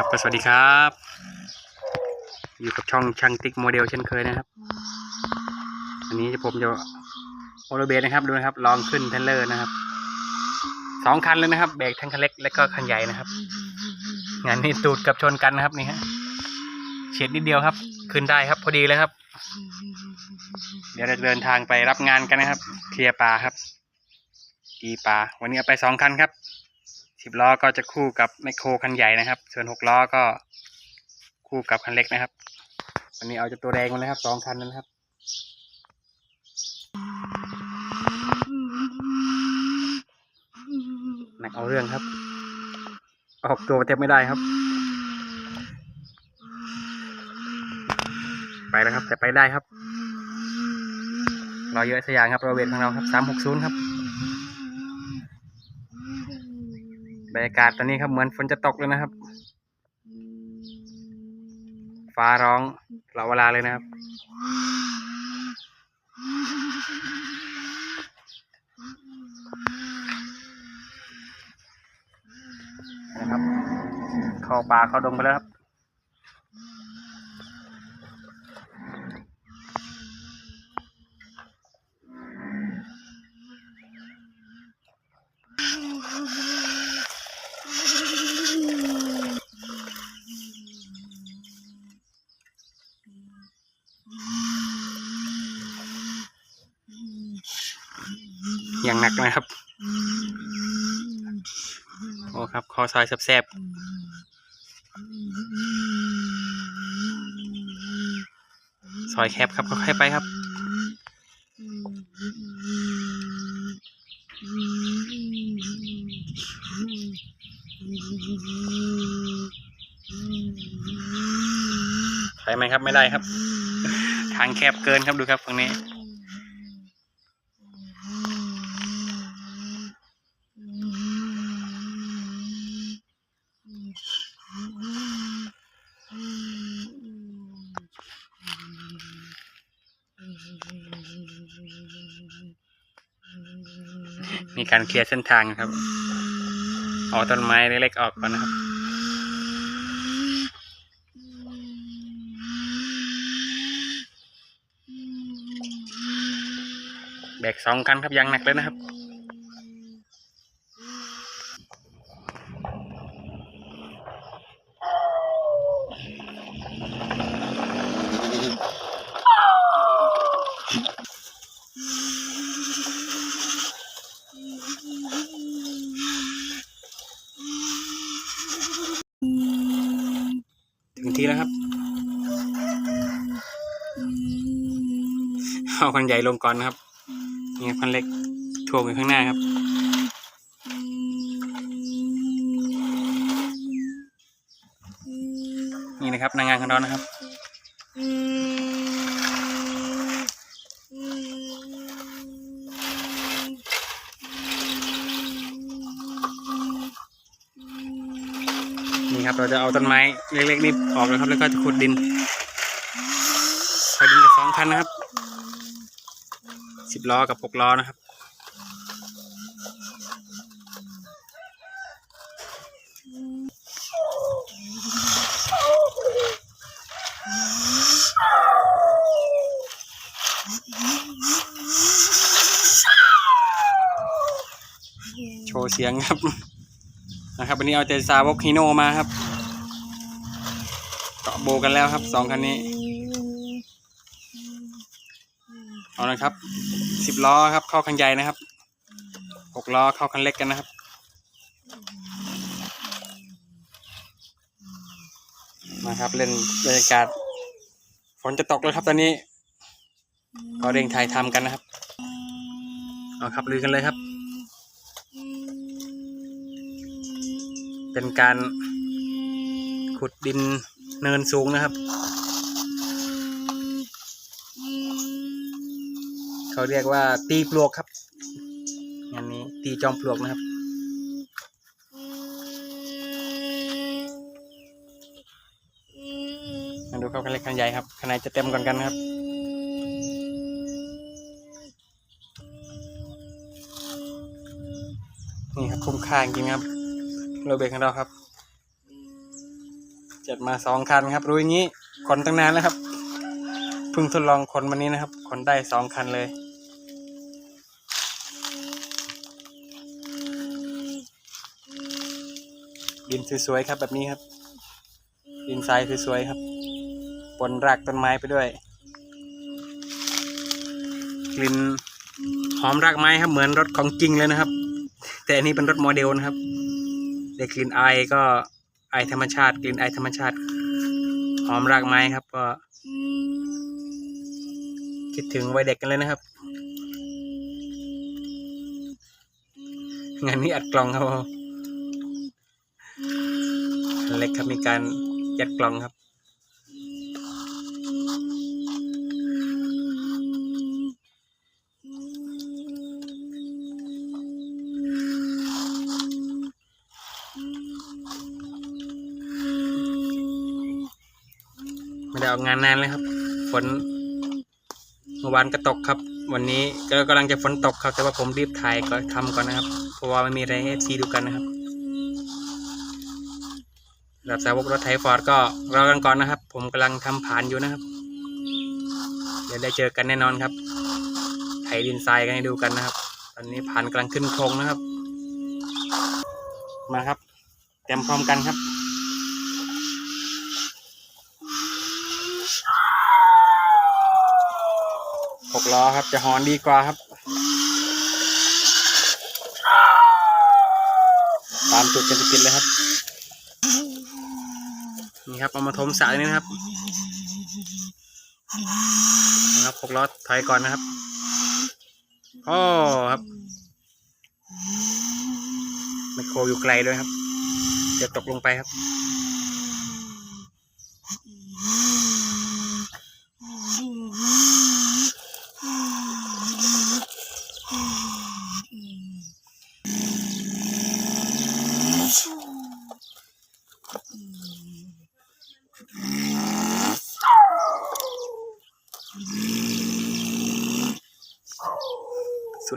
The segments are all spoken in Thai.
ครับก็สวัสดีครับ อยู่กับช่องช่างติ๊กโมเดลเช่นเคยนะครับอันนี้ผมจะโอโรเบสนะครับดูนะครับ ลองขึ้นเทรลเลอร์นะครับสองคันเลยนะครับเบรกทั้งคันเล็กและก็คันใหญ่นะครับ งานนี้ตูดกับชนกันนะครับนี่ฮะเฉียดนิดเดียวครับ ขึ้นได้ครับ พอดีเลยครับ เดี๋ยวเราจะเดินทางไปรับงานกันนะครับ เคลียร์ปลาครับกีปลาวันนี้เอาไปสองคันครับ สิบล้อก็จะคู่กับไมคโครคันใหญ่นะครับ ส่วนหกล้อก็คู่กับคันเล็กนะครับวันนี้เอาจะตัวแรงมาเลยครับสองคันนะครับหนักเอาเรื่องครับ ออกตัวเต็มไม่ได้ครับ ไปแล้วครับแต่ไปได้ครับรอเยอะสกอยางครับเราเวนของเราครับสามหกศูนย์ครับ บรรยากาศตอนนี้ครับเหมือนฝนจะตกเลยนะครับ ฟ้าร้องตลอดเวลาเลยนะครับ นะครับ เข้าป่าเข้าดงไปแล้วครับ อย่างหนักนะครับโอ้ครับ คอซอยแซบๆซอยแคบครับค่อยๆไปครับไปไหมครับไม่ได้ครับ ทางแคบเกินครับดูครับฝั่งนี้ การเคลียร์เส้นทางครับ เอาต้นไม้เล็กๆออกก่อนนะครับแบกสองคันครับยังหนักเลยนะครับ ถึงที่แล้วครับ เอาคันใหญ่ลงก่อนนะครับนี่ครับคันเล็กถ่วงอยู่ข้างหน้าครับนี่นะครับนางงานของเรานะครับนี่ครับเราจะเอาต้นไม้เล็กๆนี่ออกแล้วครับ แล้วก็จะขุดดินขุดดินกับสองคันนะครับ สิบล้อกับหกล้อนะครับ โชว์เสียงครับ นะครับ วันนี้เอาใจซาวกฮีโนมาครับ เกาะโบกันแล้วครับสองคันนี้ เอาละครับสิบล้อครับเข้าคันใหญ่นะครับหกล้อเข้าคันเล็กกันนะครับมาครับเล่นบรรยากาศฝนจะตกแล้วครับตอนนี้ก็เร่งถ่ายทำกันนะครับเอาครับลุยกันเลยครับ เป็นการขุดดินเนินสูงนะครับ เขาเรียกว่า ตีปลวกครับงานนี้ตีจอมปลวกนะครับมาดูครับคันเล็กคันใหญ่ครับคันไหนจะเต็มก่อนกันครับนี่ครับคุ้มค่าจริงครับโรเบกของเราครับจัดมาสองคันครับรู้อย่างนี้ขนตั้งนานแล้วครับเพิ่งทดลองขนวันนี้นะครับขนได้สองคันเลย ดินสวยๆครับแบบนี้ครับ ดินทรายสวยๆครับปนรากต้นไม้ไปด้วย กลิ่นหอมรากไม้ครับเหมือนรถของจริงเลยนะครับ แต่อันนี้เป็นรถโมเดลนะครับได้กลิ่นไอก็ไอธรรมชาติ กลิ่นไอธรรมชาติหอมรากไม้ครับก็ คิดถึงวัยเด็กกันเลยนะครับงานนี้อัดกล่องครับ อันเล็กครับมีการยัดกล่องครับ ไม่ได้ออกงานนานเลยครับ ฝนเมื่อวานก็ตกครับ วันนี้ก็กำลังจะฝนตกครับ แต่ว่าผมรีบถ่ายก็ทำก่อนนะครับ เพราะว่าไม่มีอะไรให้ซีดูกันนะครับ รับสาวกรถไถฟอร์ดก็รอกันก่อนนะครับ ผมกำลังทำผ่านอยู่นะครับ เดี๋ยวได้เจอกันแน่นอนครับ ไถดินทรายกันให้ดูกันนะครับ ตอนนี้ผ่านกำลังขึ้นโครงนะครับ มาครับ เต็มพร้อมกันครับหกล้อครับจะหอนดีกว่าครับ ตามจุดกันติดเลยครับ นี่ครับเอามาถมสระนี่นะครับนะครับหกล้อถอยก่อนนะครับโอ้ครับไมโครอยู่ไกลด้วยครับ เดี๋ยวตกลงไปครับ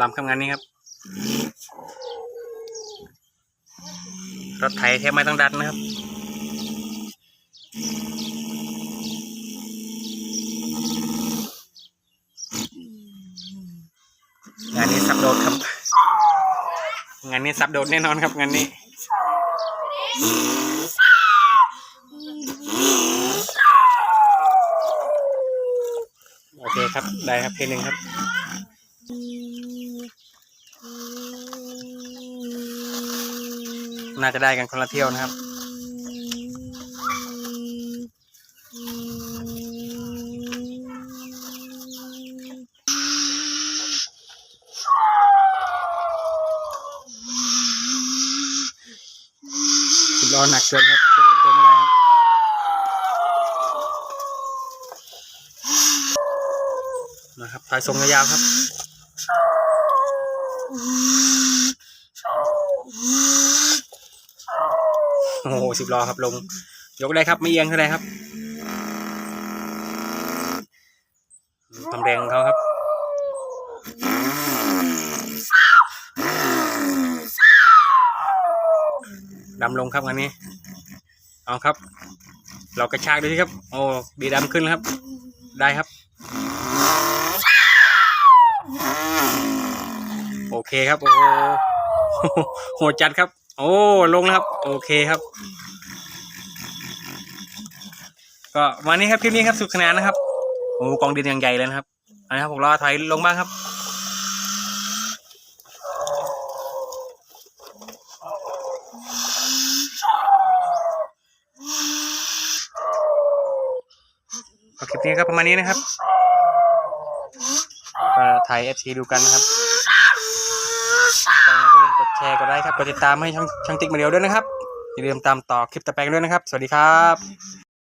ลำทำงานนี้ครับ รถไถแทบไม่ต้องดันนะครับ งานนี้ซับโดดครับ งานนี้ซับโดดแน่นอนครับงานนี้โอเคครับ ได้ครับเพลงหนึ่งครับ น่าจะได้กันคนละเที่ยวนะครับสิบล้อหนักเกินครับจะออกตัวไม่ได้ครับนะครับถอยทรงยาวครับ โอ้โหสิบล้อครับลง ยกได้ครับไม่เอียงเท่าไรครับความแรงของเขาครับดำลงครับอันนี้ เอาครับ เรากระชากดูสิครับ โอ้ดีดำขึ้นแล้วครับ ได้ครับ โอเคครับ โอ้โหโหจัดครับ โอ้ลงแล้วครับ โอเคครับ ก็วันนี้ครับคลิปนี้ครับสุดขนาดนะครับโอ้กองดินอย่างใหญ่เลยนะครับอันนี้ครับผมรอถอยลงบ้างครับคลิปนี้ก็ประมาณนี้นะครับก็ถ่ายเอฟซีดูกันนะครับ แชร์กดไลค์ครับกดติดตามให้ช่องช่างติ๊กมาเดียวด้วยนะครับอย่าลืมตามต่อคลิปต่อไปกันด้วยนะครับ สวัสดีครับ